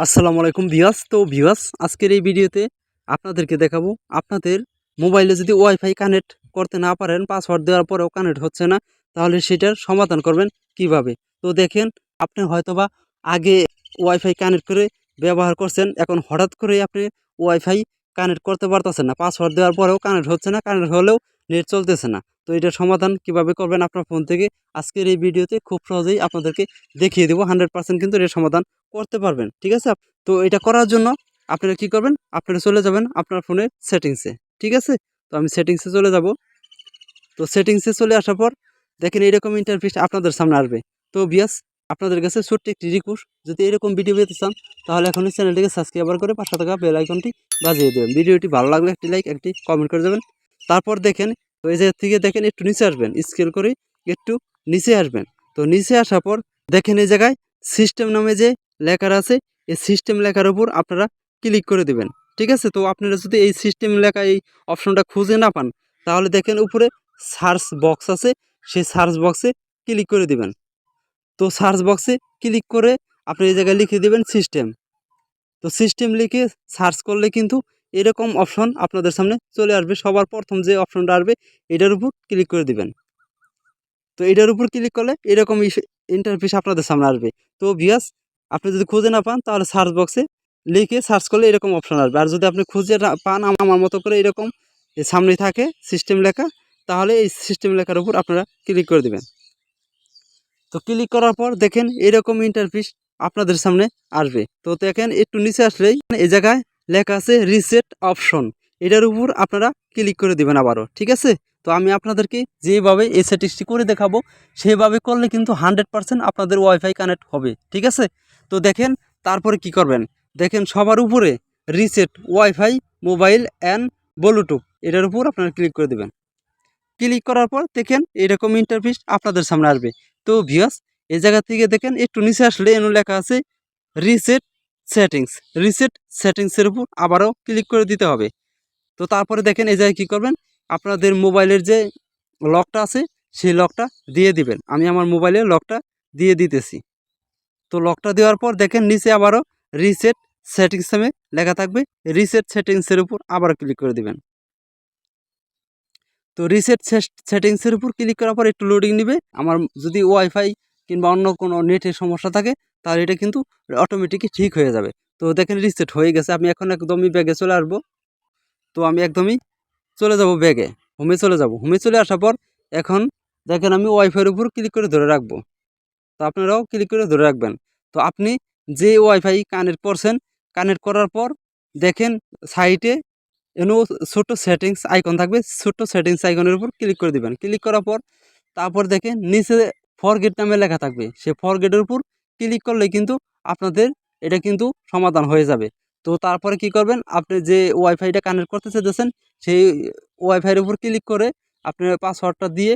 আসসালামু আলাইকুম ভিউয়ার্স। তো ভিউয়ার্স, আজকের এই ভিডিওতে আপনাদেরকে দেখাবো, আপনাদের মোবাইলে যদি ওয়াইফাই কানেক্ট করতে না পারেন, পাসওয়ার্ড দেওয়ার পরেও কানেক্ট হচ্ছে না, তাহলে সেটার সমাধান করবেন কীভাবে? তো দেখেন, আপনি হয়তোবা আগে ওয়াইফাই কানেক্ট করে ব্যবহার করছেন, এখন হঠাৎ করে আপনি ওয়াইফাই কানেক্ট করতে পারতেছেন না, পাসওয়ার্ড দেওয়ার পরেও কানেক্ট হচ্ছে না, কানেক্ট হলেও নেট চলতেছে না। তো এটা সমাধান কীভাবে করবেন আপনার ফোন থেকে, আজকের এই ভিডিওতে খুব সহজেই আপনাদেরকে দেখিয়ে দেবো হান্ড্রেড পার্সেন্ট কিন্তু এর সমাধান করতে পারবেন, ঠিক আছে? তো এটা করার জন্য আপনারা কি করবেন? আপনারা চলে যাবেন আপনার ফোনের সেটিংসে ঠিক আছে? তো আমি সেটিংসে চলে যাব। তো সেটিংসে চলে আসার পর দেখেন এরকম ইন্টারফেস আপনাদের সামনে আসবে। তো বিয়াস আপনাদের কাছে ছোট্ট একটি রিকোয়েস্ট যদি এরকম ভিডিও পেতে চান, তাহলে এখন চ্যানেলটিকে সাবস্ক্রাইবার করে পাশে থাকা বেল আইকনটি বাজিয়ে দেবেন। ভিডিওটি ভালো লাগলে একটি লাইক একটি কমেন্ট করে দেবেন। তারপর দেখেন তো এই জায়গা থেকে দেখেন একটু নিচে আসবেন স্কেল করে একটু নিচে আসবেন। তো নিচে আসার পর দেখেন এই জায়গায় সিস্টেম নামে যে লেখার আছে, এই সিস্টেম লেখার উপর আপনারা ক্লিক করে দেবেন। ঠিক আছে? তো আপনারা যদি এই সিস্টেম লেখা এই অপশনটা খুঁজে না পান, তাহলে দেখেন উপরে সার্চ বক্স আছে, সেই সার্চ বক্সে ক্লিক করে দিবেন। তো সার্চ বক্সে ক্লিক করে আপনি এই জায়গায় লিখে দেবেন সিস্টেম তো সিস্টেম লিখে সার্চ করলে কিন্তু এরকম অপশন আপনাদের সামনে চলে আসবে। সবার প্রথম যে অপশনটা আসবে, এটার উপর ক্লিক করে দিবেন। তো এটার উপর ক্লিক করলে এরকম ইন্টারফেস আপনাদের সামনে আসবে। তো ভিয়াস আপনি যদি খুঁজে না পান, তাহলে সার্চ বক্সে লিখে সার্চ করলে এরকম অপশন আসবে। আর যদি আপনি খুঁজে পান আমার মতো করে এরকম সামনে থাকে সিস্টেম লেখা, তাহলে এই সিস্টেম লেখার উপর আপনারা ক্লিক করে দেবেন। তো ক্লিক করার পর দেখেন এরকম ইন্টারফিস আপনাদের সামনে আসবে। তো দেখেন একটু নিচে আসলেই এই জায়গায় লেখা আছে রিসেট অপশন এটার উপর আপনারা ক্লিক করে দিবেন আবারও, ঠিক আছে? তো আমি আপনাদেরকে যেভাবে এই সেটিংসটি করে দেখাবো, সেভাবে করলে কিন্তু হান্ড্রেড পারসেন্ট আপনাদের ওয়াইফাই কানেক্ট হবে, ঠিক আছে? তো দেখেন, তারপরে কি করবেন? দেখেন সবার উপরে reset wifi mobile and Bluetooth এটার উপর আপনারা ক্লিক করে দেবেন। ক্লিক করার পর দেখেন, এরকম ইন্টারফেস আপনাদের সামনে আসবে। তো ভিউয়ার্স এই জায়গা থেকে দেখেন, একটু নিচে আসলে এনে লেখা আছে রিসেট সেটিংস রিসেট সেটিংসের উপর আবারও ক্লিক করে দিতে হবে। তো তারপরে দেখেন এই জায়গায় কী করবেন? আপনাদের মোবাইলের যে লকটা আছে, সেই লকটা দিয়ে দিবেন। আমি আমার মোবাইলে লকটা দিয়ে দিতেছি। তো লকটা দেওয়ার পর দেখেন নিচে আবারও রিসেট সেটিংস নামে লেখা থাকবে। রিসেট সেটিংসের উপর আবারও ক্লিক করে দিবেন। তো রিসেট সেটিংসের উপর ক্লিক করার পর একটু লোডিং নেবে। আমার যদি ওয়াইফাই কিংবা অন্য কোনো নেটের সমস্যা থাকে তাহলে এটা কিন্তু অটোমেটিকই ঠিক হয়ে যাবে। তো দেখেন রিসেট হয়ে গেছে, আমি এখন একদমই ব্যাগে চলে আসব। তো আমি একদমই চলে যাব ব্যাগে হোমে চলে যাব। হোমে চলে আসার পর এখন দেখেন আমি ওয়াইফাইয়ের উপর ক্লিক করে ধরে রাখব। তো আপনারাও ক্লিক করে ধরে রাখবেন। তো আপনি যে ওয়াইফাই কানেক্ট করছেন কানেক্ট করার পর দেখেন সাইটে এনো ছোট সেটিংস আইকন থাকবে ছোট্ট সেটিংস আইকনের উপর ক্লিক করে দিবেন। ক্লিক করার পর তারপর দেখেন নিচে ফরগেট নামে লেখা থাকবে। সে ফরগেটের উপর ক্লিক করলে কিন্তু আপনাদের এটা কিন্তু সমাধান হয়ে যাবে। তো তারপরে কি করবেন? আপনি যে ওয়াইফাইটা কানেক্ট করতে চেয়েছেন সেই ওয়াইফাইয়ের উপর ক্লিক করে আপনি পাসওয়ার্ডটা দিয়ে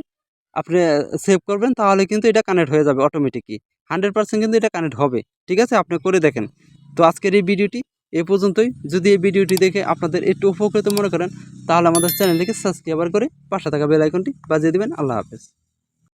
আপনি সেভ করবেন, তাহলে কিন্তু এটা কানেক্ট হয়ে যাবে অটোমেটিকই হান্ড্রেড পার্সেন্ট কিন্তু এটা কানেক্ট হবে। ঠিক আছে? আপনি করে দেখেন। তো আজকের এই ভিডিওটি এ পর্যন্তই। যদি এই ভিডিওটি দেখে আপনাদের একটু উপকৃত মনে করেন, তাহলে আমাদের চ্যানেলটিকে সাবস্ক্রাইবার করে পাশে থাকা বেল আইকনটি বাজিয়ে দেবেন। আল্লাহ হাফেজ।